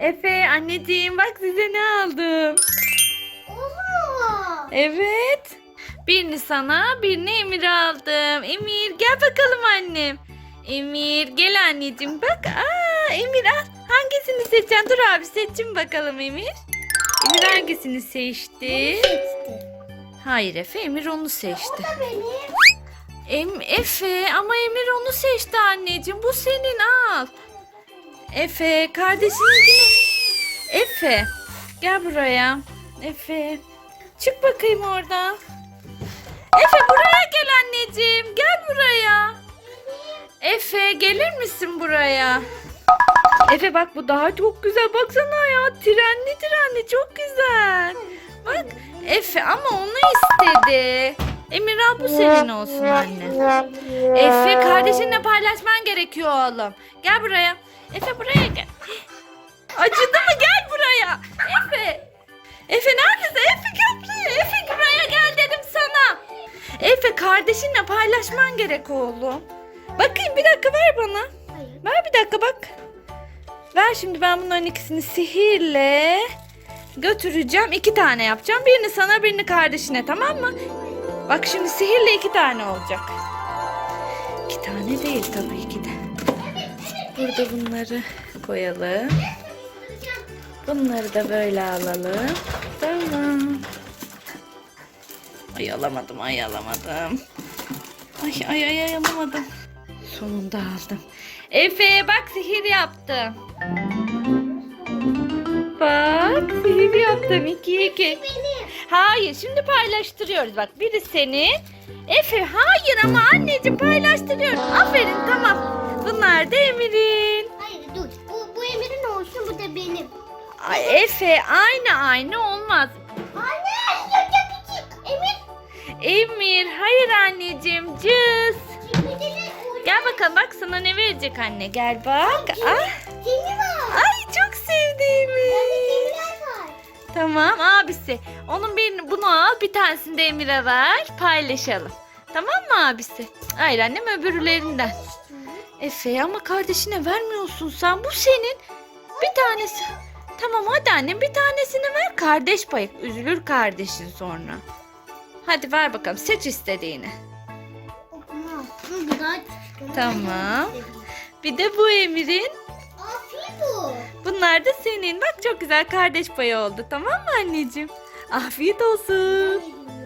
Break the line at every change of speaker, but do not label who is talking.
Efe anneciğim bak size ne aldım.
Oha.
Evet. Birini sana birini Emir aldım. Emir gel bakalım annem. Emir gel anneciğim bak. Aa Emir al. Hangisini seçeceksin? Dur abi seçin bakalım Emir. Emir hangisini seçti?
Seçti.
Hayır Efe Emir onu seçti.
Bu da benim.
Em Efe ama Emir onu seçti anneciğim. Bu senin al. Efe kardeşinin yine. Efe gel buraya. Efe çık bakayım oradan. Efe buraya gel anneciğim. Gel buraya. Efe gelir misin buraya? Efe bak bu daha çok güzel. Baksana ya trenli trenli çok güzel. Bak Efe ama onu istedi. Emir al bu senin olsun anne. Efe kardeşinle paylaşman gerekiyor oğlum. Gel buraya. Efe buraya gel. Acıdı mı? Gel buraya. Efe. Efe neredesin? Efe gel buraya. Efe buraya gel dedim sana. Efe kardeşinle paylaşman gerek oğlum. Bakayım bir dakika ver bana.
Hayır.
Ver bir dakika bak. Ver şimdi ben bunların ikisini sihirle götüreceğim. iki tane yapacağım. Birini sana birini kardeşine tamam mı? Bak şimdi sihirle iki tane olacak. İki tane değil tabii ki de. Burada bunları koyalım. Bunları da böyle alalım. Tamam. Ay alamadım, ay alamadım. Ay ay ay ay alamadım. Sonunda aldım. Efe bak sihir yaptım. Bak sihir yaptım. iki iki. Hayır şimdi paylaştırıyoruz. Bak biri senin. Efe hayır ama anneciğim paylaştırıyoruz. Aferin tamam. Bunlar da Emir'in.
Hayır dur. Bu, bu Emir'in olsun bu da benim.
Ay Efe aynı aynı olmaz.
Anne önce küçük. Emir.
Emir hayır anneciğim cız. Gel bakalım bak sana ne verecek anne gel bak. Ah,
Seni var.
ay çok sevdiğimi.
Seniler var.
Tamam abisi. Onun birini bunu al bir tanesini de Emir'e ver paylaşalım. Tamam mı abisi? Hayır annem öbürlerinden. Efe ama kardeşine vermiyorsun sen. Bu senin. Bir tanesi. Tamam hadi annem bir tanesini ver. Kardeş payı. Üzülür kardeşin sonra. Hadi ver bakalım. Seç istediğini. Tamam. Bir de bu Emir'in. Bunlar da senin. Bak çok güzel kardeş payı oldu. Tamam mı anneciğim? Afiyet olsun.